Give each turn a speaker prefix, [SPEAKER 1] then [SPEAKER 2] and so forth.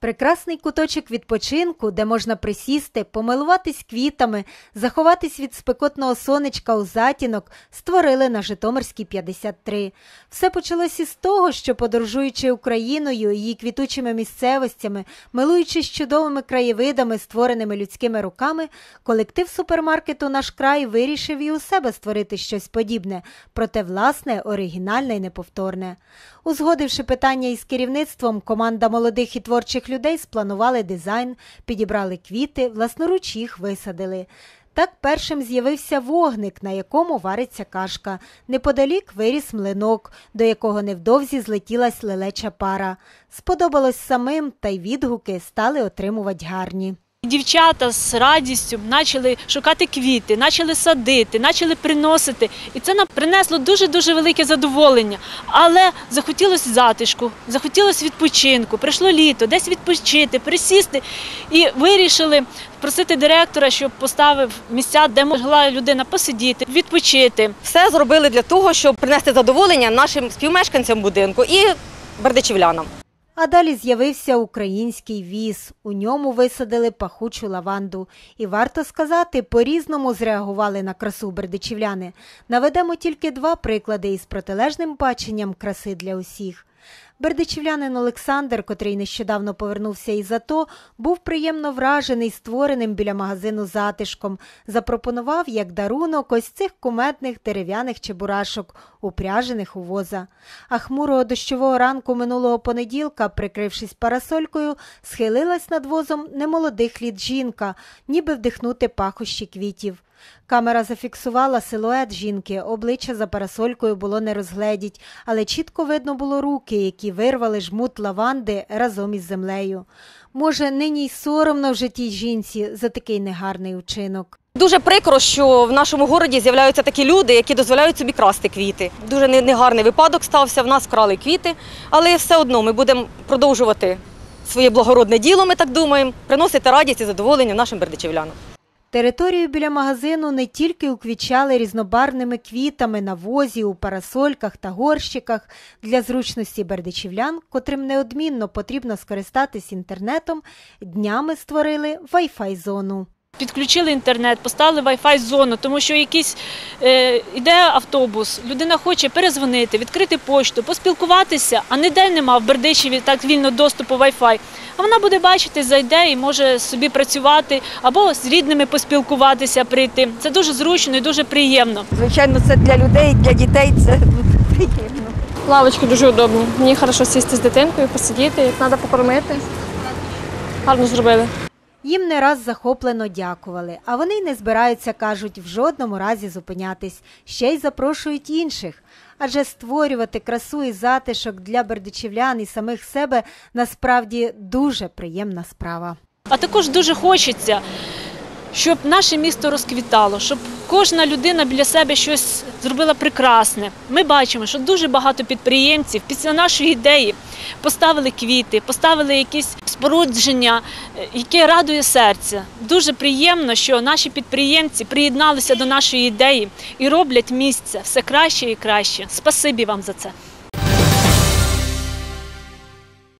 [SPEAKER 1] Прекрасний куточок відпочинку, де можна присісти, помилуватись квітами, заховатись від спекотного сонечка у затінок, створили на Житомирській 53. Все почалось із того, що, подорожуючи Україною, її квітучими місцевостями, милуючись чудовими краєвидами, створеними людськими руками, колектив супермаркету Наш край вирішив і у себе створити щось подібне, проте власне, оригінальне і неповторне. Узгодивши питання із керівництвом, команда молодих і творчих людей спланували дизайн, підібрали квіти, власноруч їх висадили. Так першим з'явився вогник, на якому вариться кашка. Неподалік виріс млинок, до якого невдовзі злетілась лелеча пара. Сподобалось самим, та й відгуки стали отримувати гарні.
[SPEAKER 2] Дівчата з радістю почали шукати квіти, почали садити, почали приносити. І це нам принесло дуже-дуже велике задоволення. Але захотілося затишку, захотілося відпочинку, прийшло літо, десь відпочити, присісти. І вирішили просити директора, щоб поставив місця, де могла людина посидіти, відпочити.
[SPEAKER 3] Все зробили для того, щоб принести задоволення нашим співмешканцям будинку і бердичівлянам.
[SPEAKER 1] А далі з'явився український віз. У ньому висадили пахучу лаванду. І варто сказати, по-різному зреагували на красу бердичівляни. Наведемо тільки два приклади із протилежним баченням краси для усіх. Бердичівлянин Олександр, котрий нещодавно повернувся із АТО, був приємно вражений створеним біля магазину затишком. Запропонував як дарунок ось цих куметних дерев'яних чебурашок, упряжених у воза. А хмурого дощового ранку минулого понеділка, прикрившись парасолькою, схилилась над возом немолодих літ жінка, ніби вдихнути пахощі квітів. Камера зафіксувала силует жінки, обличчя за парасолькою було не розгледіть, але чітко видно було руки, які вирвали жмут лаванди разом із землею. Може, нині й соромно в житті жінці за такий негарний учинок.
[SPEAKER 3] Дуже прикро, що в нашому городі з'являються такі люди, які дозволяють собі красти квіти. Дуже не- негарний випадок стався. В нас вкрали квіти, але все одно ми будемо продовжувати своє благородне діло. Ми так думаємо, приносити радість і задоволення нашим бердичівлянам.
[SPEAKER 1] Територію біля магазину не тільки уквічали різнобарвними квітами на возі, у парасольках та горщиках для зручності бердичівлян, котрим неодмінно потрібно скористатись інтернетом, днями створили Wi-Fi зону.
[SPEAKER 2] Підключили інтернет, поставили Wi-Fi зону, тому що якийсь е, іде автобус, людина хоче перезвонити, відкрити почту, поспілкуватися, а ніде нема в Бердичеві так вільно доступу Wi-Fi. А вона буде бачити, зайде і може собі працювати або з рідними поспілкуватися, прийти. Це дуже зручно і дуже приємно.
[SPEAKER 4] Звичайно, це для людей, для дітей це приємно.
[SPEAKER 5] Лавочки дуже удобні. Мені хорошо сісти з дитинкою, посидіти, як треба покормити. Гарно зробили.
[SPEAKER 1] Їм не раз захоплено дякували, а вони й не збираються, кажуть, в жодному разі зупинятись, ще й запрошують інших. Адже створювати красу і затишок для бердичівлян і самих себе насправді дуже приємна справа.
[SPEAKER 2] А також дуже хочеться, щоб наше місто розквітало, щоб кожна людина біля себе щось зробила прекрасне. Ми бачимо, що дуже багато підприємців після нашої ідеї поставили квіти, поставили якісь спорудження, е, яке радує серце. Дуже приємно, що наші підприємці приєдналися до нашої ідеї і роблять місце все краще і краще. Спасибі вам за це.